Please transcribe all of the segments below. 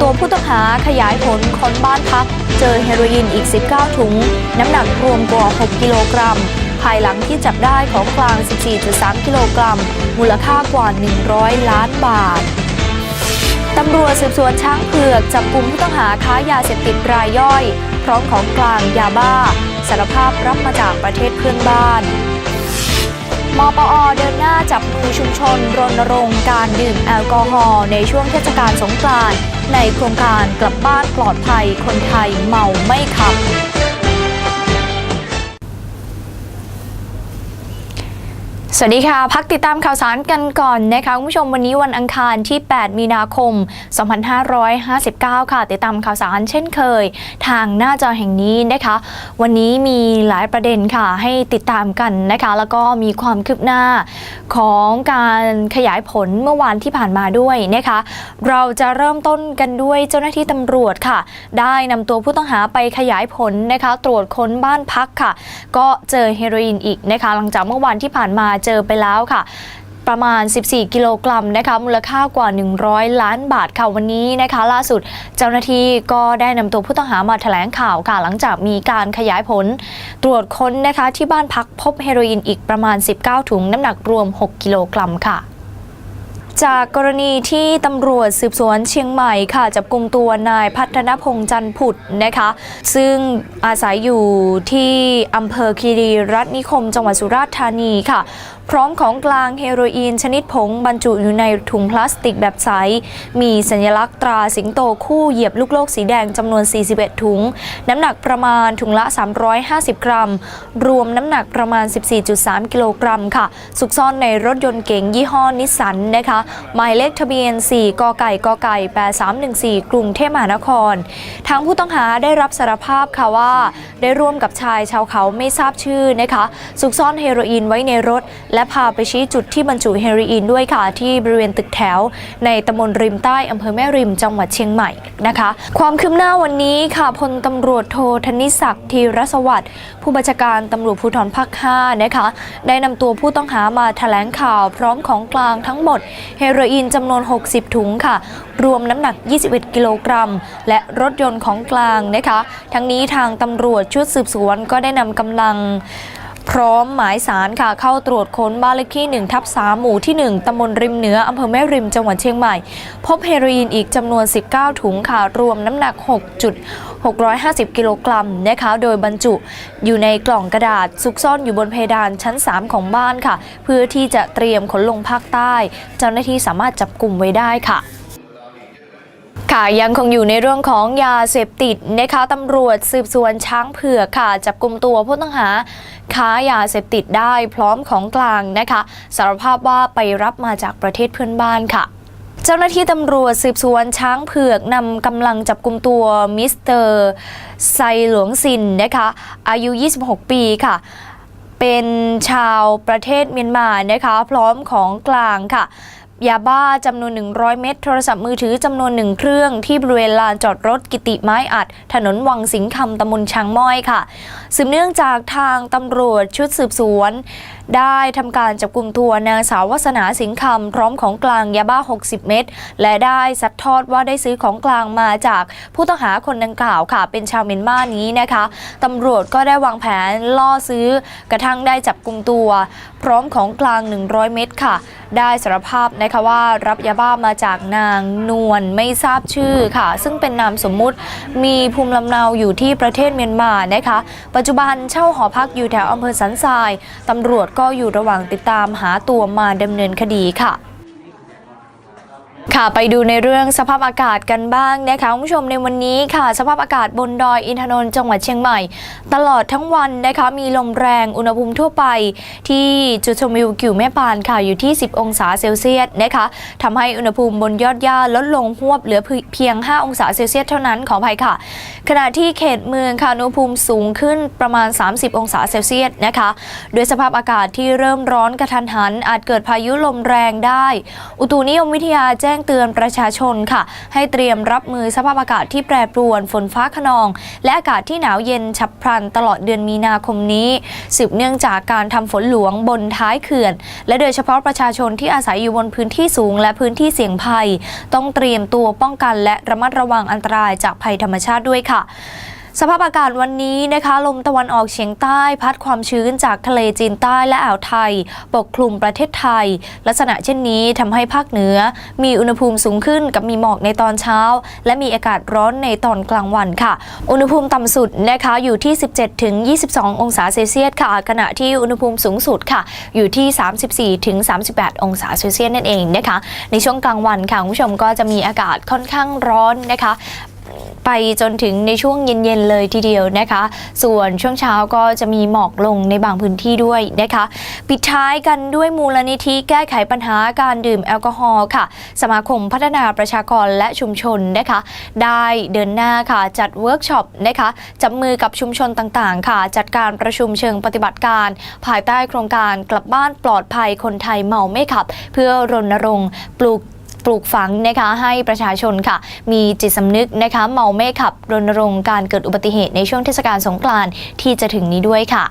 ตัวผู้ต้องหาขยายผลค้นบ้านพัก เจอเฮโรอีนอีก 19 ถุง น้ำหนักรวมกว่า 6 กิโลกรัม ภายหลังที่จับได้ของกลาง 14.3 กิโลกรัม มูลค่ากว่า 100 ล้านบาทตำรวจสืบสวนช้างเผือกจับกลุ่มผู้ต้องหาค้ายาเสพติดรายย่อย พร้อมของกลางยาบ้าสารภาพรับมาจากประเทศเพื่อนบ้าน มปอเดินหน้าจับมือชุมชน รณรงค์การดื่มแอลกอฮอล์ในช่วงเทศกาลสงกรานต์ในโครงการกลับบ้านปลอดภัยคนไทยเมาไม่ขับ สวัสดีค่ะ พักติดตามข่าวสารกันก่อนนะคะคุณผู้ชมวันนี้วันอังคารที่ 8 มีนาคม 2559 ค่ะ ติดตามข่าวสารเช่นเคย ทางหน้าจอแห่งนี้นะคะ วันนี้มีหลายประเด็นค่ะให้ติดตามกันนะคะ แล้วก็มีความคืบหน้าของการขยายผลเมื่อวานที่ผ่านมาด้วยนะคะ เราจะเริ่มต้นกันด้วยเจ้าหน้าที่ตำรวจค่ะ ได้นำตัวผู้ต้องหาไปขยายผลนะคะ ตรวจค้นบ้านพักค่ะ ก็เจอเฮโรอีนอีกนะคะ หลังจากเมื่อวานที่ผ่านมาเจอไปแล้วค่ะประมาณ 14 กิโลกรัมนะคะ มูลค่ากว่า 100 ล้านบาทค่ะวันนี้นะคะ ล่าสุดเจ้าหน้าที่ก็ได้นำตัวผู้ต้องหามาแถลงข่าวค่ะ หลังจากมีการขยายผล ตรวจค้นนะคะที่บ้านพักพบเฮโรอีนอีกประมาณ 19 ถุงน้ำหนักรวม 6 กิโลกรัมค่ะจากกรณีที่ตำรวจสืบสวนเชียงใหม่ค่ะจับกลุ่มตัวนายพัฒนพงษ์จันผุดนะคะ ซึ่งอาศัยอยู่ที่อำเภอคีรีรัตนิคม จังหวัดสุราษฎร์ธานีค่ะ พร้อมของกลางเฮโรอีนชนิดผงบรรจุอยู่ในถุงพลาสติกแบบใส มีสัญลักษณ์ตราสิงโตคู่เหยียบลูกโลกสีแดงจำนวน 41 ถุง น้ำหนักประมาณถุงละ 350 กรัม รวมน้ำหนักประมาณ 14.3 กิโลกรัมค่ะ สุกซ่อนในรถยนต์เก๋งยี่ห้อนิสสันนะคะ หมายเลขทะเบียน 4 กไก่กไก่ 8314 กรุงเทพมหานคร ทางผู้ต้องหาได้รับสารภาพค่ะว่า ได้ร่วมกับชายชาวเขาไม่ทราบชื่อนะคะ สุกซ่อนเฮโรอีนไว้ในรถและพาไปชี้จุดที่บรรจุเฮโรอีนด้วยค่ะ ที่บริเวณตึกแถว ในตำบลริมใต้อำเภอแม่ริมจังหวัดเชียงใหม่นะคะ ความคืบหน้าวันนี้ค่ะพลตำรวจโทธนิศักดิ์ธีรสวัสดิ์ผู้บัญชาการตำรวจภูธรภาค5นะคะได้นำตัวผู้ต้องหามาแถลงข่าวพร้อมของกลางทั้งหมดเฮโรอีนจำนวน 60 ถุงค่ะ รวมน้ำหนัก 21 กิโลกรัม และรถยนต์ของกลางนะคะ ทั้งนี้ทางตำรวจชุดสืบสวนก็ได้นำกำลัง พร้อมหมายสารค่ะเข้าตรวจค้นบ้านเลขที่1ทับ3หมู่ที่ 1ตำบลริมเหนืออำเภอแม่ริมจังหวัดเชียงใหม่ พบเฮโรอีนอีกจำนวน 19 ถุงค่ะ รวมน้ำหนัก 6.650 กิโลกรัมนะคะโดยบรรจุอยู่ในกล่องกระดาษซุกซ่อนอยู่บนเพดานชั้น 3 ของบ้านค่ะ เพื่อที่จะเตรียมขนลงภาคใต้ เจ้าหน้าที่สามารถจับกลุ่มไว้ได้ค่ะ ค่ะยังคงอยู่ในเรื่องของยาเสพติดนะคะตำรวจสืบสวนช้างเผือกค่ะ จับกลุ่มตัวผู้ต้องหาค้ายาเสพติดได้พร้อมของกลางนะคะสารภาพว่าไปรับมาจากประเทศเพื่อนบ้านค่ะเจ้าหน้าที่ตำรวจสืบสวนช้างเผือกนำกำลังจับกลุ่มตัวมิสเตอร์ไซหลวงซินนะคะอายุ 26 ปีค่ะ เป็นชาวประเทศเมียนมานะคะพร้อมของกลางค่ะ ยาบ้าจำนวน 100 เม็ดโทรศัพท์มือถือจำนวนหนึ่งเครื่องที่บริเวณลานจอดรถกิติไม้อัด ถนนวังสิงห์คำตำบลช้างม้อยค่ะ สืบเนื่องจากทางตำรวจชุดสืบสวน ได้ทำการจับกลุ่มตัวนางสาววัสนาสิงห์คำพร้อมของกลางยาบ้า 60 เม็ดและได้ซัดทอดว่าได้ซื้อของกลางมาจากผู้ต้องหาคนดังกล่าวค่ะ เป็นชาวเมียนมานี้นะคะตำรวจก็ได้วางแผนล่อซื้อกระทั่งได้จับกลุ่มตัว พร้อมของกลาง 100 เม็ดค่ะ ได้สารภาพนะคะว่ารับยาบ้ามาจากนางนวลไม่ทราบชื่อค่ะ ซึ่งเป็นนามสมมุติมีภูมิลำเนาอยู่ที่ประเทศเมียนมานะคะ ปัจจุบันเช่าหอพักอยู่แถวอำเภอสันทรายตำรวจก็อยู่ระหว่างติดตามหาตัวมาดำเนินคดีค่ะ ค่ะไปดูในเรื่องสภาพอากาศกันบ้างนะคะคุณผู้ชมในวันนี้ค่ะ สภาพอากาศบนดอยอินทนนท์จังหวัดเชียงใหม่ ตลอดทั้งวันนะคะมีลมแรงอุณหภูมิทั่วไป ที่จุดชมวิวกิ่วแม่ปานค่ะอยู่ที่ 10 องศาเซลเซียสนะคะทำให้อุณหภูมิบนยอดหญ้าลดลงหวบเหลือเพียง 5 องศาเซลเซียสเท่านั้นขออภัยค่ะ ขณะที่เขตเมืองค่ะอุณหภูมิสูงขึ้นประมาณ 30 องศาเซลเซียสนะคะโดยสภาพอากาศที่เริ่มร้อนกระทันหัน อาจเกิดพายุลมแรงได้ อุตุนิยมวิทยาแจ้งงเตือนประชาชนค่ะ ให้เตรียมรับมือสภาพอากาศที่แปรปรวนฝนฟ้าขนอง และอากาศที่หนาวเย็นฉับพลันตลอดเดือนมีนาคมนี้ สืบเนื่องจากการทำฝนหลวงบนท้ายเขื่อน และโดยเฉพาะประชาชนที่อาศัยอยู่บนพื้นที่สูง และพื้นที่เสี่ยงภัย ต้องเตรียมตัวป้องกันและระมัดระวังอันตรายจากภัยธรรมชาติด้วยค่ะ สภาพอากาศวันนี้นะคะลมตะวันออกเฉียงใต้พัดความชื้นจากทะเลจีนใต้และอ่าวไทย ปกคลุมประเทศไทย ลักษณะเช่นนี้ทำให้ภาคเหนือ มีอุณหภูมิสูงขึ้นกับมีหมอกในตอนเช้า และมีอากาศร้อนในตอนกลางวันค่ะ อุณหภูมิต่ำสุดนะคะอยู่ที่ 17ถึง22 องศาเซลเซียสค่ะ ขณะที่อุณหภูมิสูงสุดค่ะ อยู่ที่ 34ถึง38 องศาเซลเซียสนั่นเองนะคะในช่วงกลางวันค่ะคุณผู้ชมก็จะมีอากาศค่อนข้างร้อนนะคะ ไปจนถึงในช่วงเย็นๆเลยทีเดียวนะคะ ส่วนช่วงเช้าก็จะมีหมอกลงในบางพื้นที่ด้วยนะคะ ปิดท้ายกันด้วยมูลนิธิแก้ไขปัญหาการดื่มแอลกอฮอล์ค่ะ สมาคมพัฒนาประชากรและชุมชนนะคะ ได้เดินหน้าค่ะจัดเวิร์กช็อปนะคะจับมือกับชุมชนต่างๆ ค่ะ จัดการประชุมเชิงปฏิบัติการ ภายใต้โครงการกลับบ้านปลอดภัยคนไทยเมาไม่ขับ เพื่อรณรงค์ปลูก ปลูกฝังนะคะให้ประชาชนค่ะ มีจิตสำนึกนะคะเมาไม่ขับรณรงค์การเกิดอุบัติเหตุในช่วงเทศกาลสงกรานต์ที่จะถึงนี้ด้วยค่ะ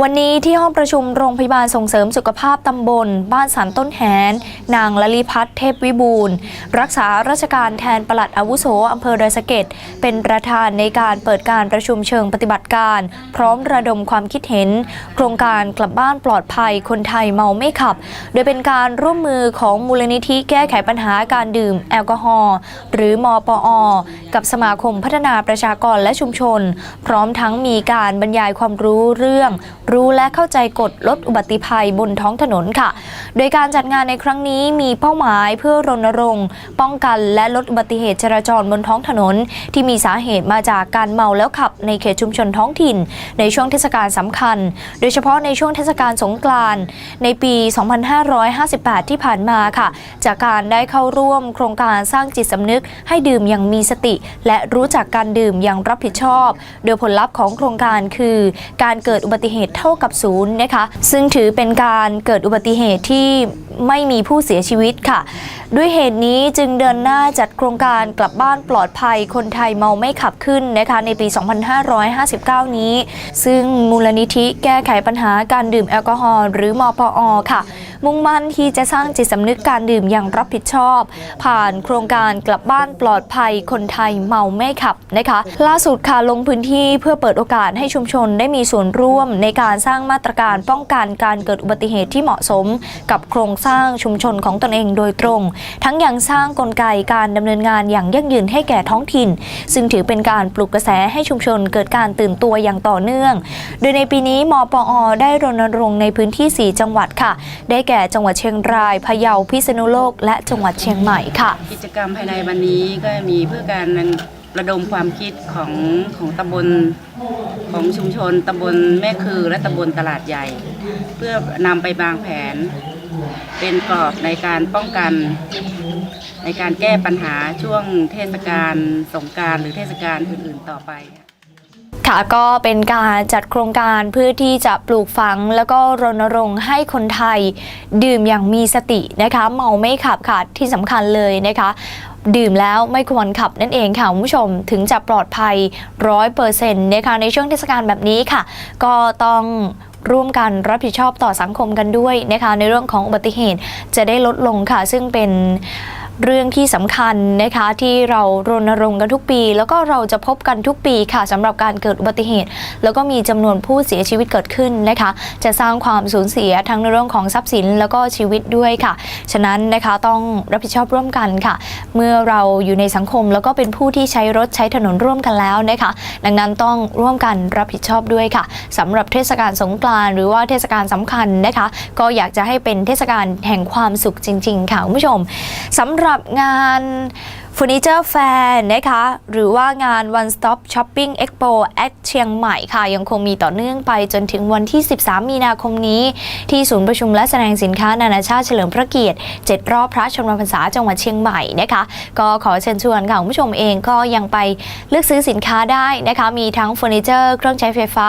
วันนี้ที่ห้องประชุมโรงพยาบาลส่งเสริมสุขภาพตำบล บ้านสันต้นแหน นางลลิพัฒน์เทพวิบูลรักษาราชการแทนปลัดอาวุโสอำเภอดอยสะเก็ดเป็นประธานในการเปิดการประชุมเชิงปฏิบัติการ พร้อมระดมความคิดเห็น โครงการกลับบ้านปลอดภัยคนไทยเมาไม่ขับ โดยเป็นการร่วมมือของมูลนิธิแก้ไขปัญหาการดื่มแอลกอฮอล์หรือมปอ กับสมาคมพัฒนาประชากรและชุมชน พร้อมทั้งมีการบรรยายความรู้เรื่องรู้และเข้าใจกฎลดอุบัติภัยบนท้องถนนค่ะ โดยการจัดงานในครั้งนี้มีเป้าหมายเพื่อรณรงค์ ป้องกันและลดอุบัติเหตุจราจรบนท้องถนน ที่มีสาเหตุมาจากการเมาแล้วขับในเขตชุมชนท้องถิ่น ในช่วงเทศกาลสำคัญ โดยเฉพาะในช่วงเทศกาลสงกรานต์ในปี 2558 ที่ผ่านมาค่ะ จากการได้เข้าร่วมโครงการสร้างจิตสำนึก ให้ดื่มอย่างมีสติ และรู้จักการดื่มอย่างรับผิดชอบ โดยผลลัพธ์ของโครงการคือ การเกิดอุบัติเหตุเท่ากับศูนย์นะคะซึ่งถือเป็นการเกิดอุบัติเหตุที่ไม่มีผู้เสียชีวิตค่ะ ด้วยเหตุนี้จึงเดินหน้าจัดโครงการกลับบ้านปลอดภัยคนไทยเมาไม่ขับขึ้นนะคะในปี 2559 นี้ ซึ่งมูลนิธิแก้ไขปัญหาการดื่มแอลกอฮอล์หรือมปอค่ะ มุ่งมั่นที่จะสร้างจิตสำนึกการดื่มอย่างรับผิดชอบ ผ่านโครงการกลับบ้านปลอดภัยคนไทยเมาไม่ขับนะคะล่าสุดค่ะลงพื้นที่เพื่อเปิดโอกาสให้ชุมชนได้มีส่วนร่วมในการสร้างมาตรการป้องกันการเกิดอุบัติเหตุที่เหมาะสมกับโครงสร้างชุมชนของตนเองโดยตรง ทั้งยังสร้างกลไกการดำเนินงานอย่างยั่งยืนให้แก่ท้องถิ่น ซึ่งถือเป็นการปลุกกระแสให้ชุมชนเกิดการตื่นตัวอย่างต่อเนื่อง โดยในปีนี้มปอได้รณรงค์ในพื้นที่ 4 จังหวัดค่ะ ได้แก่จังหวัดเชียงรายพะเยาพิษณุโลก และจังหวัดเชียงใหม่ค่ะ กิจกรรมภายในวันนี้ก็มีเพื่อการ ระดมความคิดของของตำบลของชุมชนตำบลแม่คือและตำบลตลาดใหญ่ เพื่อนำไปบางแผน เป็นกรอบในการป้องกัน ในการแก้ปัญหาช่วงเทศกาลสงการหรือเทศกาลอื่นๆต่อไป ค่ะก็เป็นการจัดโครงการเพื่อที่จะปลูกฝัง แล้วก็รณรงค์ให้คนไทย ดื่มอย่างมีสตินะคะเมาไม่ขับค่ะที่สำคัญเลยนะคะดื่มแล้วไม่ควรขับนั่นเองค่ะคุณผู้ชมถึงจะปลอดภัยร้อยเปอร์เซ็นต์นะคะในช่วงเทศกาลแบบนี้ค่ะ ก็ต้องร่วมกันรับผิดชอบต่อสังคมกันด้วยนะคะในเรื่องของอุบัติเหตุจะได้ลดลงค่ะ ซึ่งเป็น เรื่องที่สำคัญนะคะที่เรารณรงค์กันทุกปี แล้วก็เราจะพบกันทุกปีค่ะสำหรับการเกิดอุบัติเหตุ แล้วก็มีจำนวนผู้เสียชีวิตเกิดขึ้นนะคะ จะสร้างความสูญเสียทั้งในเรื่องของทรัพย์สินแล้วก็ชีวิตด้วยค่ะ ฉะนั้นนะคะต้องรับผิดชอบร่วมกันค่ะ เมื่อเราอยู่ในสังคมแล้วก็เป็นผู้ที่ใช้รถใช้ถนนร่วมกันแล้วนะคะ ดังนั้นต้องร่วมกันรับผิดชอบด้วยค่ะสำหรับเทศกาลสงกรานต์หรือว่าเทศกาลสำคัญนะคะ ก็อยากจะให้เป็นเทศกาลแห่งความสุขจริง ๆ ค่ะคุณผู้ชมสำหรับงานเฟอร์นิเจอร์แฟร์นะคะหรือว่างาน One Stop Shopping Expo at เชียงใหม่ค่ะยังคงมีต่อเนื่องไปจนถึงวันที่ 13 มีนาคมนี้ ที่ศูนย์ประชุมและแสดงสินค้านานาชาติเฉลิมพระเกียรติ 7 รอบพระชนมพรรษาจังหวัดเชียงใหม่นะคะก็ขอเชิญชวนค่ะคุณผู้ชมเองก็ยังไปเลือกซื้อสินค้าได้นะคะมีทั้งเฟอร์นิเจอร์เครื่องใช้ไฟฟ้า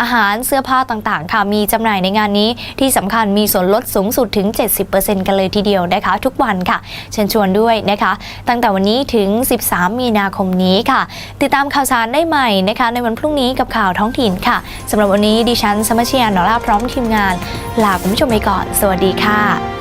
อาหารเสื้อผ้าต่างๆ ค่ะมีจำหน่ายในงานนี้ที่สำคัญมีส่วนลดสูงสุดถึง 70%กันเลยทีเดียวนะคะทุกวันค่ะ เชิญชวนด้วยนะคะ ตั้งแต่วันนี้ถึง 13 มีนาคมนี้ค่ะ ติดตามข่าวสารได้ใหม่นะคะ ในวันพรุ่งนี้กับข่าวท้องถิ่นค่ะสำหรับวันนี้ดิฉันสมัชยานนอล่าพร้อมทีมงาน ลาคุณผู้ชมไปก่อน สวัสดีค่ะ